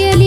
ele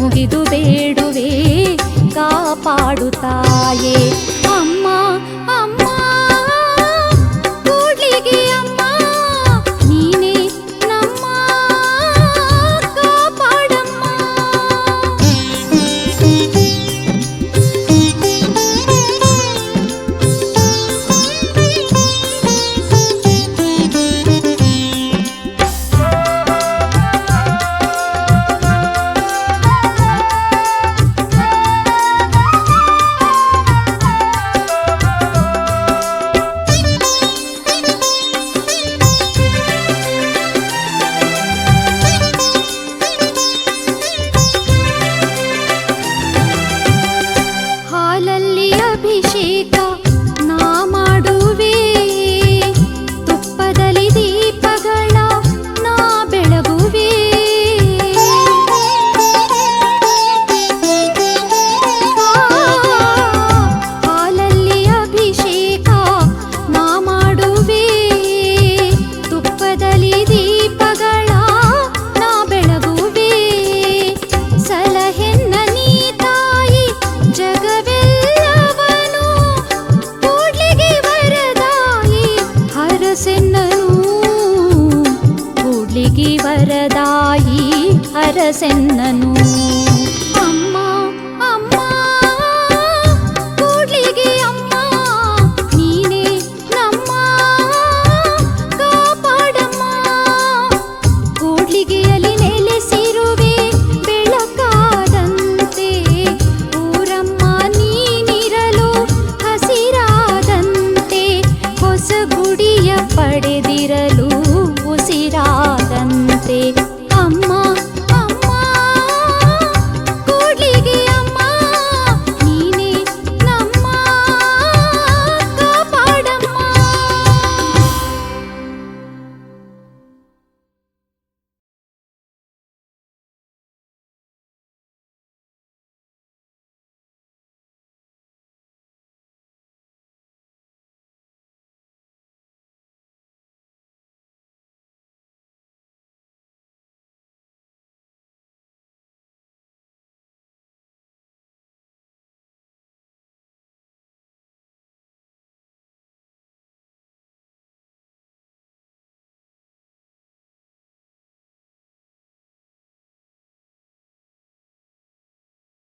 ಮುಗಿದು ಬೇಡುವೆ ಕಾಪಾಡು చేసెన్నను.